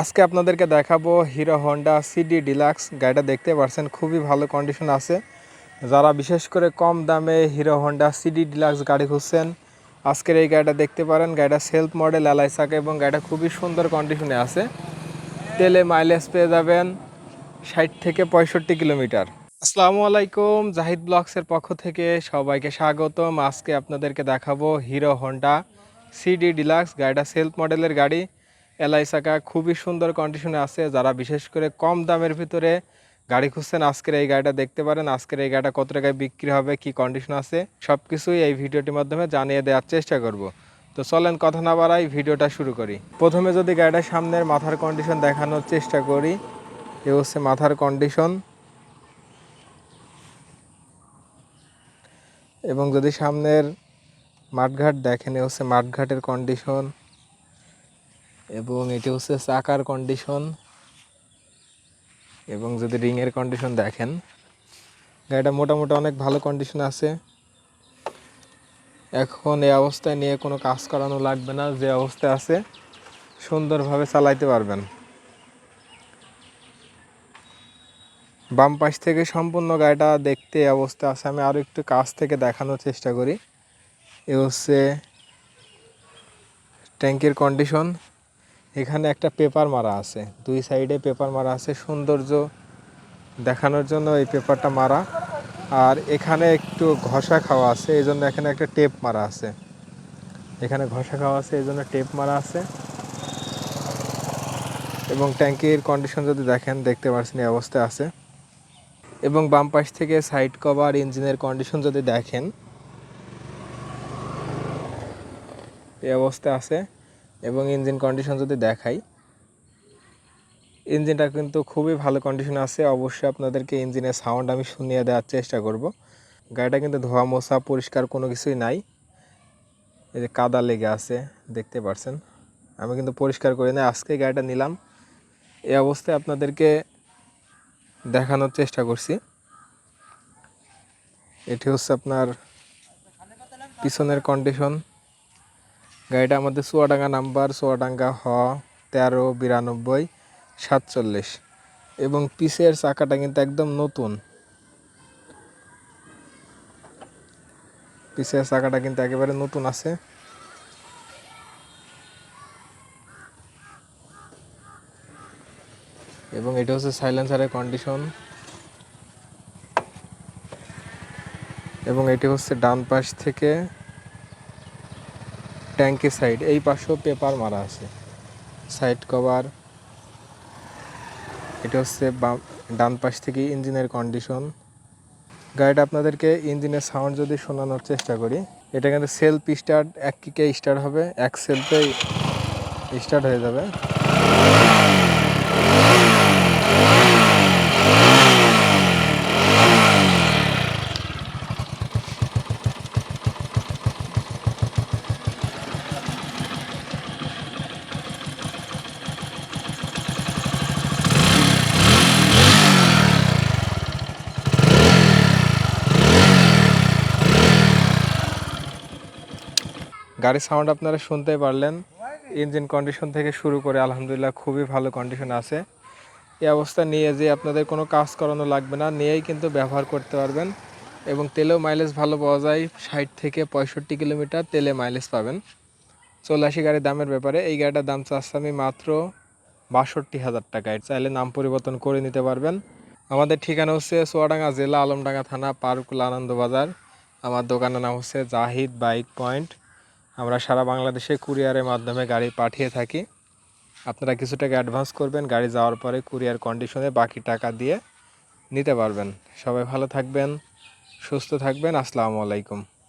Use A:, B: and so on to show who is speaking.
A: আজকে আপনাদেরকে দেখাবো হিরো হন্ডা সিডি ডিলাক্স গাড়িটা দেখতে পারছেন, খুবই ভালো কন্ডিশন আছে। যারা বিশেষ করে কম দামে হিরো হন্ডা সিডি ডিলাক্স গাড়ি খুঁজছেন, আজকের এই গাড়িটা দেখতে পারেন। গাড়িটা সেলফ মডেল এলআই চাকা এবং গাড়িটা খুবই সুন্দর কন্ডিশনে আছে। তেলে মাইলেজ পেয়ে যাবেন ষাট থেকে পঁয়ষট্টি কিলোমিটার। আসসালামু আলাইকুম, জাহিদ ব্লগসের পক্ষ থেকে সবাইকে স্বাগতম। আজকে আপনাদেরকে দেখাবো হিরো হন্ডা সিডি ডিলাক্স গাড়িটা সেলফ মডেলের গাড়ি। এলআই চাকা খুবই সুন্দর কন্ডিশনে আছে। যারা বিশেষ করে কম দামের ভিতরে গাড়ি খুঁজছেন, আজকের এই গাড়িটা দেখতে পারেন। আজকের এই গাড়িটা কত টাকায় বিক্রি হবে, কি কন্ডিশন আছে সব কিছুই এই ভিডিওটির মাধ্যমে জানিয়ে দেওয়ার চেষ্টা করব। তো চলেন কথা না বাড়াই ভিডিওটা শুরু করি। প্রথমে যদি গাড়িটার সামনের মাথার কন্ডিশন দেখানোর চেষ্টা করি, এ হচ্ছে মাথার কন্ডিশন এবং যদি সামনের মাঠঘাট দেখেন, এ হচ্ছে মাঠঘাটের কন্ডিশন এবং এটি হচ্ছে চাকার কন্ডিশন এবং যদি রিংয়ের কন্ডিশন দেখেন, গাড়িটা মোটামুটি অনেক ভালো কন্ডিশন আছে। এখন এই অবস্থায় নিয়ে কোনো কাজ করানো লাগবে না, যে অবস্থায় আছে সুন্দরভাবে চালাইতে পারবেন। বাম পাশ থেকে সম্পূর্ণ গাড়িটা দেখতে অবস্থা আছে। আমি আরও একটু কাছ থেকে দেখানোর চেষ্টা করি। এ হচ্ছে ট্যাঙ্কের কন্ডিশন এখানে একটা পেপার মারা আছে। দুই সাইডে পেপার মারা আছে, সৌন্দর্য দেখানোর জন্য এই পেপারটা মারা। আর এখানে একটু ঘষা খাওয়া আছে এই জন্য এখানে একটা টেপ মারা আছে। এখানে ঘষা খাওয়া আছে এই জন্য টেপ মারা আছে। এবং ট্যাঙ্কির কন্ডিশন যদি দেখেন, দেখতে পাচ্ছেন এই অবস্থায় আছে। এবং বাম পাশ থেকে সাইড কভার ইঞ্জিনের কন্ডিশন যদি দেখেন, এই অবস্থায় আছে। এবং ইঞ্জিন কন্ডিশন যদি দেখাই, ইঞ্জিনটা কিন্তু খুবই ভালো কন্ডিশনে আছে। অবশ্যই আপনাদেরকে ইঞ্জিনের সাউন্ড আমি শুনিয়ে দেওয়ার চেষ্টা করব। গাড়িটা কিন্তু ধোয়া মোছা, পরিষ্কার কোনো কিছুই নাই। এই যে কাদা লেগে আছে, দেখতে পারছেন? আমি কিন্তু পরিষ্কার করে নিই আজকে গাড়িটা নিলাম। এই অবস্থায় আপনাদেরকে দেখানোর চেষ্টা করছি। এটি হচ্ছে আপনার পিছনের কন্ডিশন গাড়িটা আমাদের চুয়াডাঙ্গা নাম্বার, চুয়াডাঙ্গা হ, তেরো, বিরানব্বই, সাতচল্লিশ। এবং পিসের চাকাটা কিন্তু একদম নতুন। পিসের চাকাটা কিন্তু একেবারে নতুন আছে। এবং এটা হচ্ছে সাইলেন্সারের কন্ডিশন। এবং এটি হচ্ছে ডান পাশ থেকে ট্যাঙ্কি সাইড, এই পাশেও পেপার মারা আছে। সাইড কভার, এটা হচ্ছে ডান পাশ থেকে ইঞ্জিনের কন্ডিশন গাড়িটা আপনাদেরকে ইঞ্জিনের সাউন্ড যদি শোনানোর চেষ্টা করি, এটা কিন্তু সেলফ স্টার্ট এক কিকে স্টার্ট হবে, এক সেলফেই স্টার্ট হয়ে যাবে। গাড়ির সাউন্ড আপনারা শুনতে পারলেন। ইঞ্জিন কন্ডিশন থেকে শুরু করে আলহামদুলিল্লাহ খুবই ভালো কন্ডিশন আছে। এই অবস্থা নিয়ে যে আপনাদের কোনো কাজ করানো লাগবে না, নিয়েই কিন্তু ব্যবহার করতে পারবেন। এবং তেলেও মাইলেজ ভালো পাওয়া যায়, ষাট থেকে পঁয়ষট্টি কিলোমিটার তেলে মাইলেজ পাবেন। চলে আসি গাড়ির দামের ব্যাপারে। এই গাড়িটার দাম চাচ্ছি আমি মাত্র বাষট্টি হাজার টাকায় চাইলে নাম পরিবর্তন করে নিতে পারবেন। আমাদের ঠিকানা হচ্ছে সোয়াডাঙ্গা জেলা আলমডাঙ্গা থানা, পার্কুল আনন্দবাজার। আমার দোকানের নাম হচ্ছে জাহিদ বাইক পয়েন্ট। আমরা সারা বাংলাদেশে কুরিয়ারের মাধ্যমে গাড়ি পাঠিয়ে থাকি। আপনারা কিছু টাকা অ্যাডভান্স করবেন, গাড়ি যাওয়ার পরে কুরিয়ার কন্ডিশনে বাকি টাকা দিয়ে নিতে পারবেন। সবাই ভালো থাকবেন, সুস্থ থাকবেন, আসসালামু আলাইকুম।